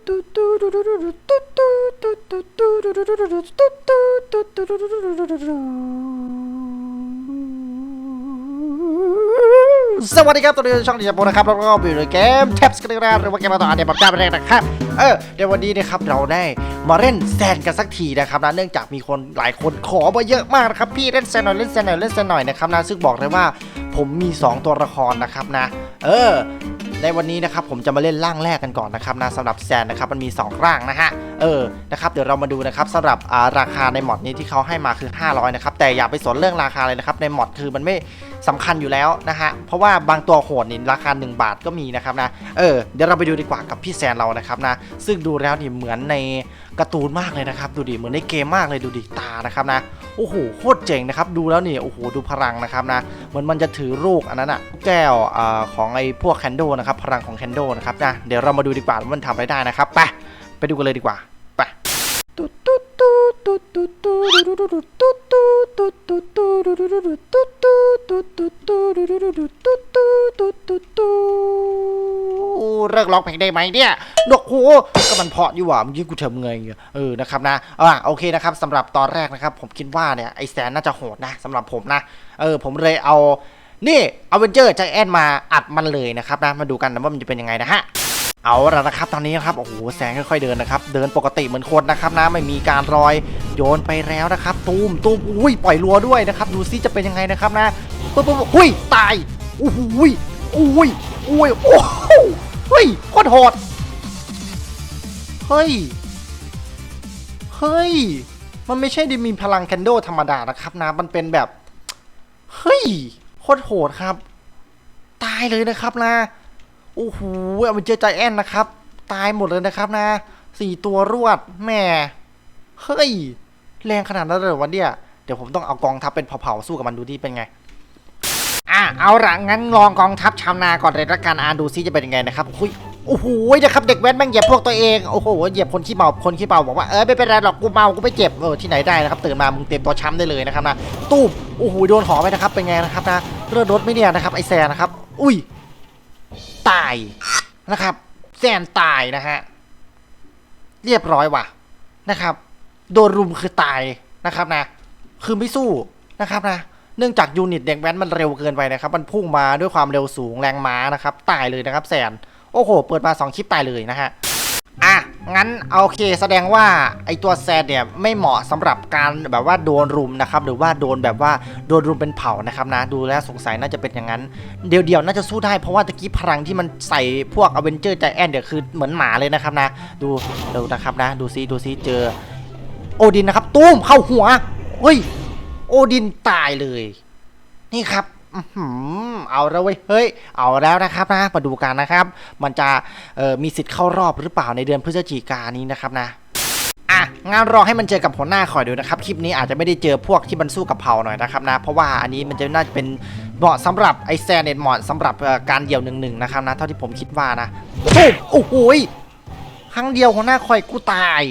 สวัสดีครับตัวนี้ช่องดิจิทัลนะครับแล้วก็อยู่ในเกมแท็บสกันนะหรือว่าเกมต่อในปัจจุบันนะครับเออเดี๋นวันนี้นะครับเราได้มาเล่นแซนกันสักทีนะครับนะเนื่องจากมีคนหลายคนขอมาเยอะมากนะครับพี่เล่นแซนหน่อยเล่นแซนหน่อยเล่นแซนหน่อยนะครับนะซึ่งบอกเลยว่าผมมี 2 ตัวละครนะครับนะ เออ ในวันนี้นะครับผมจะมาเล่นร่างแรกกันก่อนนะครับนะสำหรับแซนนะครับมันมี 2 ร่างนะฮะเออนะครับเดี๋ยวเรามาดูนะครับสำหรับาราคาในมอดนี้ที่เขาให้มาคือ 500นะครับแต่อย่าไปสนเรื่องราคาเลยนะครับในมอดคือมันไม่สำคัญอยู่แล้วนะฮะเพราะว่าบางตัวโหดนี่ราคา 1 บาทก็มีนะครับนะเออเดี๋ยวเราไปดูดีกว่ากับพี่แซนเรานะครับนะซึ่งดูแล้วนี่เหมือนในการ์ตูนมากเลยนะครับดูดิเหมือนในเกมมากเลยดูดิตานะครับนะโอ้โหโคตรเจ๋งนะครับดูแล้วนี่โอ้โหดูพลังนะครับนะเหมือนมันจะถือลูกอันนั้นอะแก้วอของไอ้พวกแคนโดนะครับพลังของแคนโดนะครับนะเดี๋ยวเรามาดูดีกว่าว่ามันทำอะไรได้นะครับไปไปดูกันเลยดีกว่า เลิกร้องเพลงได้ไหมเนี่ยดอกโหก็มันเพราะอยู่หว่าเมื่อกี้กูทำไงอะเออนะครับนะอ่าโอเคนะครับสำหรับตอนแรกนะครับผมคิดว่าเนี่ยไอแซนน่าจะโหดนะสำหรับผมนะเออผมเลยเอานี่อเวนเจอร์ใจแอนมาอัดมันเลยนะครับนะมาดูกันนะว่ามันจะเป็นยังไงนะฮะ เอาละนะครับตอนนี้นะครับโอ้โหแสงค่อยๆเดินนะครับ เดินปกติเหมือนคนนะครับนะไม่มีการรอยโยนไปแล้วนะครับ ตูมตูมอุ้ยปล่อยรัวด้วยนะครับ ดูซิจะเป็นยังไงนะครับนะปุ๊บปุ๊บปุ๊บหุ้ยตายอุ้ยอุ้ยอุ้ยโอ้โหเฮ้ยโคตรโหดเฮ้ยเฮ้ยมันไม่ใช่ดิมีพลังแคนโดธรรมดานะครับนะมันเป็นแบบเฮ้ยโคตรโหดครับ ตายเลยนะครับนะ โอ้โหเอาไปเจอใจแอนนะครับ ตายหมดเลยนะครับนะสี่ตัวรวดแหม่เฮ้ย แรงขนาดนั้นเลยวันเนี้ยเดี๋ยวผมต้องเอากองทัพเป็นเผาๆสู้กับมันดูที่เป็นไงอะเอาละงั้นลองกองทัพชาวนาก่อนเลยละกันอ่านดูซิจะเป็นยังไงนะครับคุยโอ้โหนะครับเด็กแว้นแม่งเหยียบพวกตัวเองโอ้โหเหยียบคนขี้เมาคนขี้เมาบอกว่าเออไม่เป็นไรหรอกกูเมากูไม่เจ็บเออที่ไหนได้นะครับตื่นมามึงเตรียมตัวช้ำได้เลยนะครับนะตู้มโอ้โหโดนหอไปนะครับเป็นไงนะครับนะเลือดรถไม่เนี่ยนะครับไอแซนนะครับ อุ้ย ตายนะครับ แซนตายนะฮะ เรียบร้อยว่ะนะครับ โดนรุมคือตายนะครับนะ คือไม่สู้นะครับนะ เนื่องจากยูนิตเด็กแว้นมันเร็วเกินไปนะครับ มันพุ่งมาด้วยความเร็วสูงแรงม้านะครับ ตายเลยนะครับ แซน โอ้โห เปิดมาสองคลิปตายเลยนะฮะ อะ งั้นโอเคแสดงว่าไอตัวแซนเนี่ยไม่เหมาะสำหรับการแบบว่าโดนรุมนะครับหรือว่าโดนแบบว่าโดนรุมเป็นเผ่านะครับนะดูแล้วสงสัยน่าจะเป็นอย่างนั้น เดียวๆน่าจะสู้ได้เพราะว่าตะกี้พลังที่มันใส่พวกอเวนเจอร์ใจแอนเดี๋ยวคือเหมือนหมาเลยนะครับนะ ดูดูนะครับนะ ดูซิดูซิเจอ โอดินนะครับ ตุ้มเข้าหัวเฮ้ย โอดินตายเลย นี่ครับ เอาแล้วเว้ย เฮ้ย เอาแล้วนะครับนะ มาดูกันนะครับ มันจะมีสิทธิ์เข้ารอบหรือเปล่าในเดือนพฤศจิกายนนี้นะครับนะอะงานรอให้มันเจอกับหัวหน้าคอยดูนะครับ คลิปนี้อาจจะไม่ได้เจอพวกที่มันสู้กับเผาหน่อยนะครับนะ เพราะว่าอันนี้มันจะน่าจะเป็นเหมาะสำหรับไอแซนเน็ตเหมาะสำหรับการเดี่ยวหนึ่งหนึ่งนะครับนะ เท่าที่ผมคิดว่านะโอ้โหครั้งเดียวหัวหน้าคอยกูตาย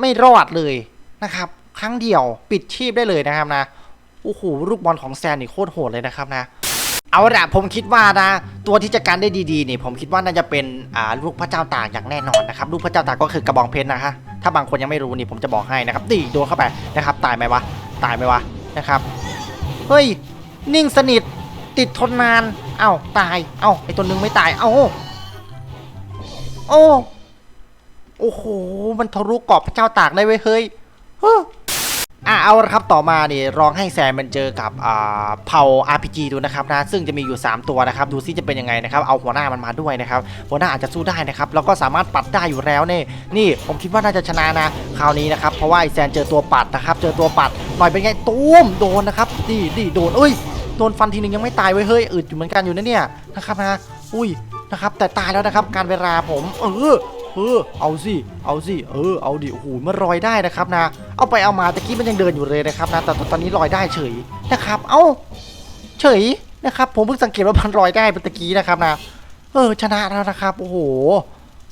ไม่รอดเลยนะครับ ครั้งเดียวปิดชีพได้เลยนะครับนะ อ้โหลูกบอลของแซนนี่โคตรโหดเลยนะครับนะเอาละผมคิดว่านะตัวที่จะการได้ดีๆนี่ผมคิดว่าน่าจะเป็นอ่าลูกพระเจ้าตากอย่างแน่นอนนะครับลูกพระเจ้าตากก็คือกระบองเพชรนะฮะถ้าบางคนยังไม่รู้นี่ผมจะบอกให้นะครับตีโดนเข้าไปนะครับ ตายไหมวะตายไหมวะนะครับเฮ้ยนิ่งสนิทติดทนนานเอ้าตายเอ้าไอตัวนึงไม่ตายเอ้าโอ้โอ้โหมันทะลุเกาะพระเจ้าตากได้เว้ยเฮ้ยเฮ้ อะเอาละครับต่อมาเนี่ยลองให้แซมมันเจอกับอ่าเผ่า RPG ดูนะครับนะซึ่งจะมีอยู่ 3 ตัวนะครับ ดูซิจะเป็นยังไงนะครับเอาหัวหน้ามันมาด้วยนะครับหัวหน้าอาจจะสู้ได้นะครับแล้วก็สามารถปัดได้อยู่แล้วเนี่ยนี่ผมคิดว่าน่าจะชนะนะคราวนี้นะครับเพราะว่าไอแซนเจอตัวปัดนะครับเจอตัวปัดหน่อยเป็นไงตูมโดนนะครับดีดีโดนเอ้ยโดนฟันทีนึงยังไม่ตายเว้ยเฮ้ยอึดอยู่เหมือนกันอยู่นะเนี่ยนะครับนะอุ้ยนะครับแต่ตายแล้วนะครับการเวลาผมเออ เออเอาสิเอาสิเออเอาดิโอ้โหมันลอยได้นะครับนะ เอาไปเอามาตะกี้มันยังเดินอยู่เลยนะครับนะแต่ตอนนี้ลอยได้เฉยนะครับ เอ้าเฉยนะครับผมเพิ่งสังเกตว่ามันลอยได้เป็นตะกี้นะครับนะเออชนะแล้วนะครับโอ้โห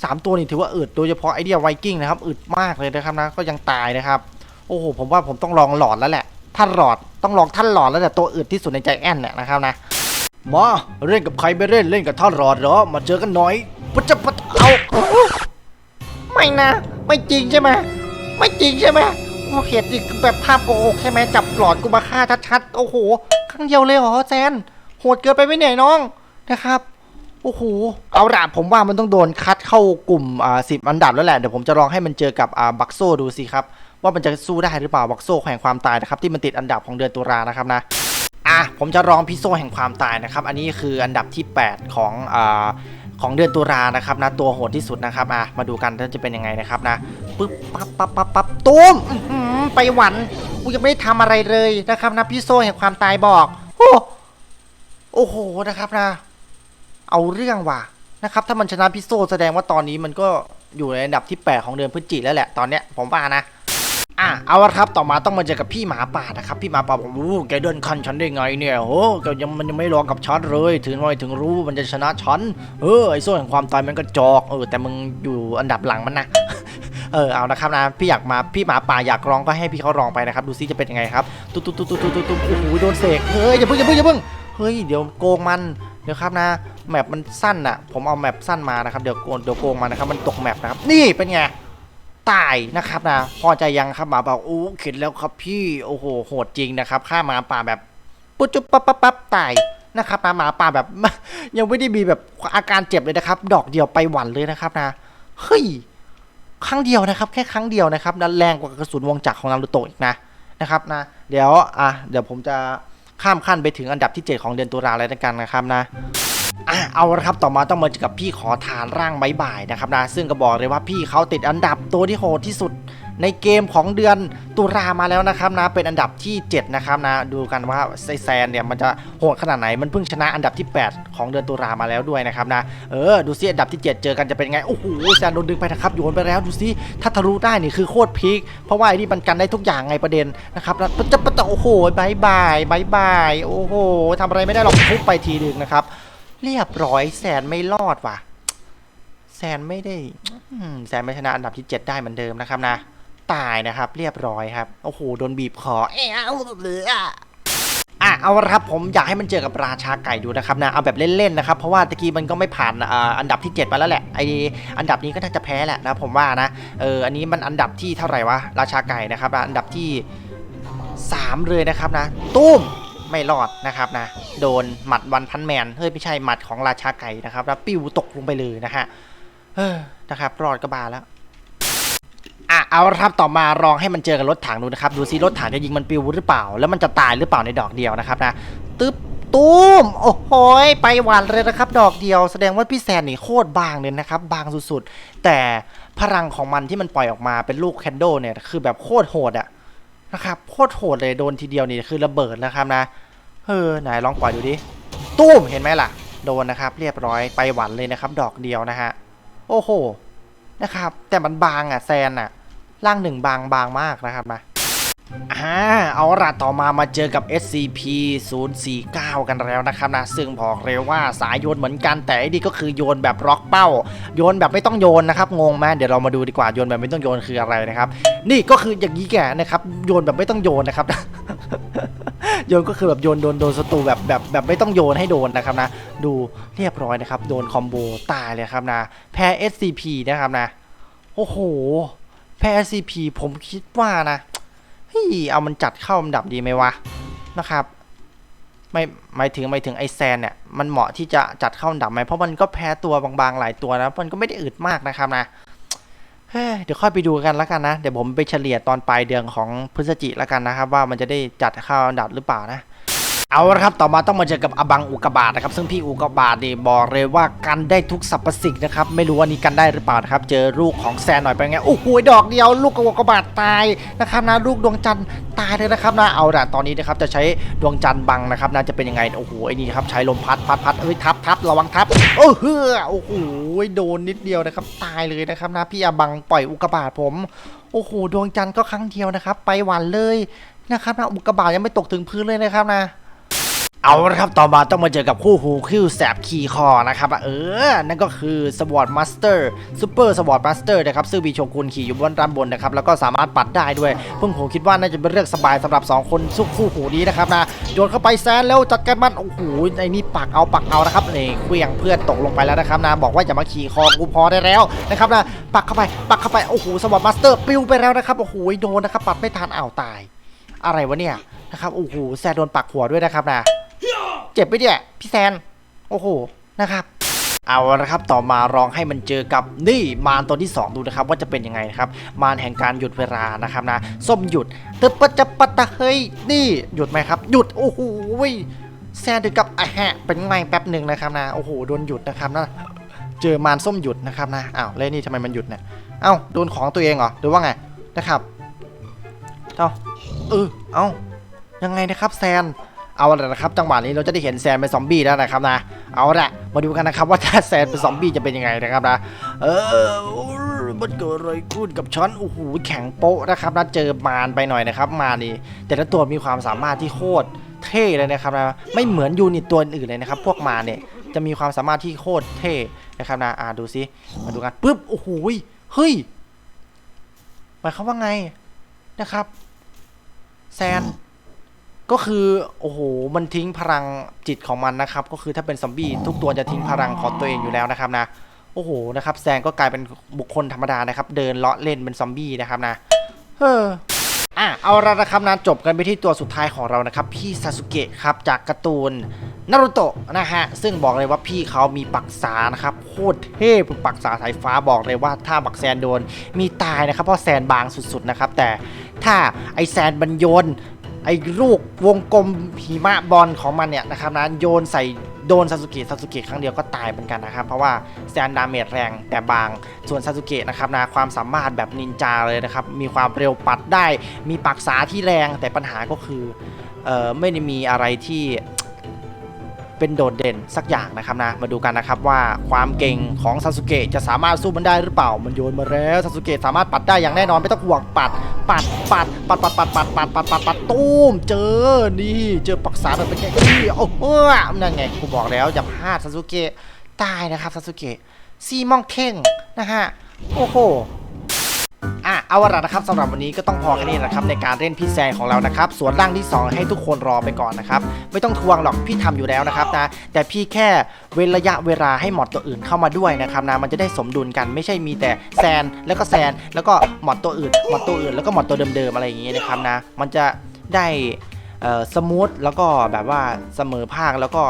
สามตัวนี่ถือว่าอึดโดยเฉพาะไอเดียไวกิ้งนะครับอึดมากเลยนะครับนะก็ยังตายนะครับโอ้โหผมว่าผมต้องลองหลอดแล้วแหละท่านหลอดต้องลองท่านหลอดแล้วแหละตัวอึดที่สุดในใจแอนเนี่ยนะครับนะมาเล่นกับใครไม่เล่นเล่นกับท่านหลอดเหรอมาเจอกันหน่อยปัจจปัจ นะ ไม่จริงใช่ไหมไม่จริงใช่ไหมโอเคดิแบบภาพโกหกใช่ไหมจับหลอดกูมาฆ่าชัดๆโอ้โหครั้งเดียวเลยเหรอแซนโหดเกินไปไหมเนี่ยน้องนะครับโอ้โหเอาละผมว่ามันต้องโดนคัดเข้ากลุ่มอ่าสิบอันดับแล้วแหละเดี๋ยวผมจะลองให้มันเจอกับอ่าบักโซดูสิครับว่ามันจะสู้ได้หรือเปล่าบักโซแห่งความตายนะครับที่มันติดอันดับของเดือนตุลานะครับนะอะผมจะลองพิโซแห่งความตายนะครับ อันนี้คืออันดับที่ 8 ของอ่า ของเดือนตุลานะครับนะตัวโหดที่สุดนะครับอะมาดูกันว่าจะเป็นยังไงนะครับนะปึ๊บปั๊บปั๊บปั๊บปั๊บตูมไปหวันกูยังไม่ได้ทำอะไรเลยนะครับนะพิโซแห่งความตายบอกโอ้โอ้โหนะครับนะ เอาเรื่องว่ะนะครับ ถ้ามันชนะพิโซแสดงว่าตอนนี้มันก็อยู่ในอันดับที่ 8 ของเดือนพฤศจิกแล้วแหละตอนเนี้ยผมว่านะ อะเอาละครับต่อมาต้องมาเจอกับพี่หมาป่านะครับพี่หมาป่าบอกอู้แกเดินคันฉันได้ไงเนี่ยโอ้แกยังมันยังไม่ลองกับฉันเลยถึงหน่อยถึงรู้มันจะชนะฉันเออไอ้โซ่แห่งความตายมันก็จอกเออแต่มึงอยู่อันดับหลังมันนะเออเอานะครับนะพี่อยากมาพี่หมาป่าอยากลองก็ให้พี่เขาลองไปนะครับดูซิจะเป็นยังไงครับตุ๊ตุ๊ตุ๊ตุ๊ตุ๊ตุ๊ตุ๊โอ้โหโดนเสกเฮ้ยอย่าเพิ่งอย่าเพิ่งอย่าเพิ่งเฮ้ยเดี๋ยวโกงมันเดี๋ยวครับนะแมปมันสั้นอะผมเอาแมปสั้นมานะครับเดี๋ยวโกงเดี๋ยวโกงมันนะครับมันตกแมปนะครับนี่เป็นไง ตายนะครับนะพอใจยังครับหมาป่าโอ้เข็ดแล้วครับพี่โอ้โหโหดจริงนะครับฆ่าหมาป่าแบบปุ๊บจุ๊บปั๊บปั๊บปั๊บตายนะครับนะหมาป่าแบบ ยังไม่ได้มีแบบอาการเจ็บเลยนะครับ ดอกเดียวไปหวันเลยนะครับนะเฮ้ยครั้งเดียวนะครับ แค่ครั้งเดียวนะครับนะแรงกว่ากระสุนวงจักรของนารูโตะอีกนะนะครับนะ เดี๋ยวอะเดี๋ยวผมจะข้ามขั้นไปถึงอันดับที่ 7 ของเดือนตุลาเลยแล้วกันนะครับนะ อะเอาละครับต่อมาต้องมาเจอกับพี่ขอทานร่างใบบ่ายนะครับนะซึ่งก็บอกเลยว่าพี่เขาติดอันดับตัวที่โหดที่สุดในเกมของเดือนตุลามาแล้วนะครับนะเป็นอันดับที่ 7 นะครับนะดูกันว่าไซแซนเนี่ยมันจะโหดขนาดไหนมันเพิ่งชนะอันดับที่ 8 ของเดือนตุลามาแล้วด้วยนะครับนะเออดูซิอันดับที่ 7 เจอกันจะเป็นไงโอ้โหแซนโดนดึงไปนะครับโยนไปแล้วดูซิถ้าทะลุได้นี่คือโคตรพีคเพราะว่าไอ้นี่มันกันได้ทุกอย่างไงประเด็นนะครับแล้วจะปะจะโอ้โหบายบายบายบายโอ้โหทำอะไรไม่ได้หรอกทุบไปทีหนึ่งนะครับ เรียบร้อยแซนไม่รอดว่ะ แซนไม่ได้แซนไม่ชนะอันดับที่ 7 ได้เหมือนเดิมนะครับนะ ตายนะครับ เรียบร้อยครับ โอ้โห โดนบีบคอเอ้าเหลืออะเอาละครับผมอยากให้มันเจอกับราชาไก่ดูนะครับนะเอาแบบเล่นๆนะครับเพราะว่าตะกี้มันก็ไม่ผ่านอ,อันดับที่7มาแล้วแหละไออันดับนี้ก็น่าจะแพ้แหละนะผมว่านะเอออันนี้มันอันดับที่เท่าไหร่วะราชาไก่นะครับอันดับที่ 3 เลยนะครับนะตุ้ม ไม่รอดนะครับนะ โดนหมัดวันพันแมน เฮ้ยไม่ใช่หมัดของราชาไก่นะครับ แล้วปิ้วตกลงไปเลยนะฮะ เออ นะครับ รอดก็บาแล้ว อะ เอาละครับต่อมาลองให้มันเจอกับรถถังดูนะครับ ดูซิรถถังจะยิงมันปิวหรือเปล่า แล้วมันจะตายหรือเปล่าในดอกเดียวนะครับนะ ตึ๊บตุ้ม โอ้โหไปหวานเลยนะครับ ดอกเดียว แสดงว่าพี่แซนนี่โคตรบางเลยนะครับ บางสุดๆ แต่พลังของมันที่มันปล่อยออกมาเป็นลูกแคนโดเนี่ย คือแบบโคตรโหดอะ นะครับโคตรโหดเลยโดนทีเดียวนี่คือระเบิดนะครับนะเออไหนลองปล่อยดูดิตุ้มเห็นไหมล่ะ โดนนะครับ เรียบร้อยไปหวันเลยนะครับ ดอกเดียวนะฮะโอ้โหนะครับ แต่มันบางอะแซนอะร่างหนึ่งบางบางมากนะครับนะ อ่าเอาละต่อมามาเจอกับ SCP 049 กันแล้วนะครับนะ ซึ่งบอกเลยว่าสายโยนเหมือนกันแต่ไอ้นี่ก็คือโยนแบบล็อกเป้า โยนแบบไม่ต้องโยนนะครับ งงไหมเดี๋ยวเรามาดูดีกว่าโยนแบบไม่ต้องโยนคืออะไรนะครับ นี่ก็คืออย่างนี้แกนะครับ โยนแบบไม่ต้องโยนนะครับ โยนก็คือแบบโยนโดนโดนศัตรูแบบแบบแบบไม่ต้องโยนให้โดนนะครับนะ ดูเรียบร้อยนะครับ โดนคอมโบตายเลยครับนะ แพ้ SCP นะครับนะ โอ้โห แพ้ SCP ผมคิดว่านะ เฮ้ยเอามันจัดเข้าอันดับดีไหมวะนะครับไม่หมายถึงหมายถึงไอแซนเนี่ยมันเหมาะที่จะจัดเข้าอันดับไหมเพราะมันก็แพ้ตัวบางๆหลายตัวนะมันก็ไม่ได้อึดมากนะครับนะเฮ้ยเดี๋ยวค่อยไปดูกันแล้วกันนะ เดี๋ยวผมไปเฉลี่ยตอนปลายเดือนของพฤศจิแล้วกันนะครับ ว่ามันจะได้จัดเข้าอันดับหรือเปล่านะ เอาละครับต่อมาต้องมาเจอกับอบังอุกบาตนะครับซึ่งพี่อุกกาบาตนี่ยบอกเลยว่ากันได้ทุกสรรพสิ่งนะครับไม่รู้ว่านี้กันได้หรือเปล่านะครับเจอลูกของแซนหน่อยเป็นไงโอ้โหดอกเดียวลูกอุกบาตตายนะครับนะลูกดวงจันทร์ตายเลยนะครับนะเอาละตอนนี้นะครับจะใช้ดวงจันทร์บังนะครับนะจะเป็นยังไงโอ้โหไอ้นี่ครับใช้ลมพัดพัดพัดเอ้ยทับทับระวังทับโอ้เฮ้อโอ้โหโดนนิดเดียวนะครับตายเลยนะครับนะพี่อบังปล่อยอุกบาตผมโอ้โหดวงจันทร์ก็ครั้งเดียวนะครับ ไปหวันเลยนะครับนะอุกกาบาตยังไม่ตกถึงพื้นเลยนะครับนะ เอาละครับ ต่อมาต้องมาเจอกับคู่หูคิวแสบขีคอนะครับ เออ นั่นก็คือสวอตมาสเตอร์ซูเปอร์สวอตมาสเตอร์นะครับ ซึ่งมีโชกุนขี่อยู่บนด้านบนนะครับ แล้วก็สามารถปัดได้ด้วย เพิ่งผมคิดว่าน่าจะเป็นเรื่องสบายสำหรับ 2 คนซุกคู่หูนี้นะครับนะ โยนเข้าไปแซนแล้วจัดการมัน โอ้โหไอ้นี่ปักเอาปักเอานะครับนี่เคลียงเพื่อนตกลงไปแล้วนะครับนะ บอกว่าอย่ามาขี่คอกูพอได้แล้วนะครับนะ ปักเข้าไป ปักเข้าไป โอ้โห สวอตมาสเตอร์ปิวไปแล้วนะครับ โอ้โห โดนนะครับ ปัดไม่ทันอ้าวตาย อะไรวะเนี่ย นะครับ โอ้โห แซนโดนปักหัวด้วยนะครับนะ เจ็บไปเนี่ยพี่แซน โอ้โห นะครับ เอาละครับ ต่อมาลองให้มันเจอกับนี่มารตัวที่ 2 ดูนะครับ ว่าจะเป็นยังไงนะครับ มารแห่งการหยุดเวลานะครับนะ ส้มหยุดตึบปะจะปะตะเฮ้ย นี่หยุดไหมครับ หยุด โอ้โหแซนถึงกับอะแฮะเป็นไงแป๊บหนึ่งนะครับนะ โอ้โห โดนหยุดนะครับนะ เจอมารส้มหยุดนะครับนะ อ้าวแล้วนี่ทำไมมันหยุดเนี่ย เอ้า โดนของตัวเองเหรอ หรือว่าไง นะครับ เอ้า เออ เอ้า ยังไงนะครับแซน เอาละนะครับจังหวะนี้เราจะได้เห็นแซนเป็นซอมบี้แล้วนะครับนะเอาละมาดูกันนะครับว่าถ้าแซนเป็นซอมบี้จะเป็นยังไงนะครับนะเออมันเกิดอะไรขึ้นกับฉันโอ้โหแข็งโป๊ะนะครับนะเจอมารไปหน่อยนะครับมานี่แต่ละตัวมีความสามารถที่โคตรเท่เลยนะครับนะไม่เหมือนยูนิตตัวอื่นเลยนะครับ พวกมารเนี่ยจะมีความสามารถที่โคตรเท่นะครับนะอ่าดูซิมาดูกันปุ๊บโอ้โหเฮ้ยหมายความว่าไงนะครับ แซน ก็คือโอ้โหมันทิ้งพลังจิตของมันนะครับ ก็คือถ้าเป็นซอมบี้ทุกตัวจะทิ้งพลังของตัวเองอยู่แล้วนะครับนะโอ้โหนะครับแซงก็กลายเป็นบุคคลธรรมดานะครับ เดินเลาะเล่นเป็นซอมบี้นะครับนะเอออะเอาละนะครับนะจบกันไปที่ตัวสุดท้ายของเรานะครับ พี่ซาสุเกะครับจากการ์ตูนนารุโตะนะฮะซึ่งบอกเลยว่าพี่เขามีปักษานะครับโคตรเท่เป็นปักษาสายฟ้าบอกเลยว่าถ้าบักแซนโดนมีตายนะครับเพราะแซนบางสุดๆนะครับแต่ถ้าไอแซนบันโยน ไอ้ลูกวงกลมหิมะบอลของมันเนี่ยนะครับนะโยนใส่โดนซาสุเกะซาสุเกะครั้งเดียวก็ตายเหมือนกันนะครับ เพราะว่าแซนดาเมจแรงแต่บาง ส่วนซาสุเกะนะครับนะความสามารถแบบนินจาเลยนะครับ มีความเร็วปัดได้ มีปักษาที่แรงแต่ปัญหาก็คือเออไม่ได้มีอะไรที่ เป็นโดดเด่นสักอย่างนะครับนะ มาดูกันนะครับว่าความเก่งของซาสุเกะจะสามารถสู้มันได้หรือเปล่า มันโยนมาแล้วซาสุเกะสามารถปัดได้อย่างแน่นอนไม่ต้องห่วงปัด ปัด ปัด ปัด ปัด ปัด ปัด ปัด ปัด ปัด ปัด ตู้ม เจอ นี่เจอปักษาแบบเป็นไงนี่โอ้โหนั่นไงกูบอกแล้วอย่าพลาดซาสุเกะตายนะครับซาสุเกะซีมองเท่งนะฮะ โอ้โห อะเอาละนะครับสำหรับวันนี้ก็ต้องพอแค่นี้นะครับในการเล่นพี่แซงของเรานะครับส่วนร่างที่ 2 ให้ทุกคนรอไปก่อนนะครับไม่ต้องทวงหรอกพี่ทำอยู่แล้วนะครับนะแต่พี่แค่เว้นระยะเวลาให้หมอดตัวอื่นเข้ามาด้วยนะครับนะมันจะได้สมดุลกันไม่ใช่มีแต่แซนแล้วก็แซนแล้วก็หมอดตัวอื่นหมอดตัวอื่นแล้วก็หมอดตัวเดิมๆอะไรอย่างงี้นะครับนะมันจะได้เอ่อสมูทแล้วก็แบบว่าเสมอภาคแล้วก็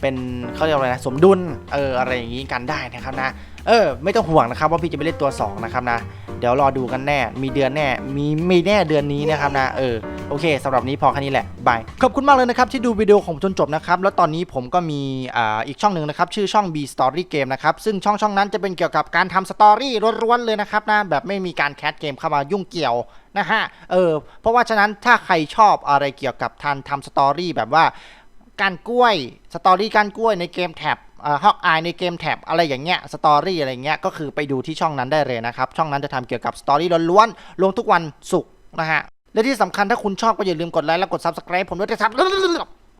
เป็นเขาเรียกว่าอะไรนะสมดุลเอออะไรอย่างงี้กันได้นะครับนะ เออไม่ต้องห่วงนะครับว่าพี่จะไปเล่นตัวสองนะครับนะ เดี๋ยวรอดูกันแน่ มีเดือนแน่ มีมีแน่เดือนนี้นะครับนะเออโอเคสำหรับนี้พอแค่นี้แหละบายขอบคุณมากเลยนะครับที่ดูวิดีโอของผมจนจบนะครับแล้วตอนนี้ผมก็มีอ่าอีกช่องหนึ่งนะครับชื่อช่อง B Story Game นะครับซึ่งช่องช่องนั้นจะเป็นเกี่ยวกับการทำสตอรี่ล้วนๆเลยนะครับนะแบบไม่มีการแคสเกมเข้ามายุ่งเกี่ยวนะฮะเออเพราะว่าฉะนั้นถ้าใครชอบอะไรเกี่ยวกับทานทำสตอรี่แบบว่าการกล้วยสตอรี่การกล้วยในเกมแท็บ ฮอกอายในเกมแท็บอะไรอย่างเงี้ยสตอรี่อะไรเงี้ยก็คือไปดูที่ช่องนั้นได้เลยนะครับ ช่องนั้นจะทำเกี่ยวกับสตอรี่ล้วนๆลงทุกวันศุกร์นะฮะและที่สำคัญถ้าคุณชอบก็อย่าลืมกดไลค์และกด Subscribe ผมด้วยนะครับ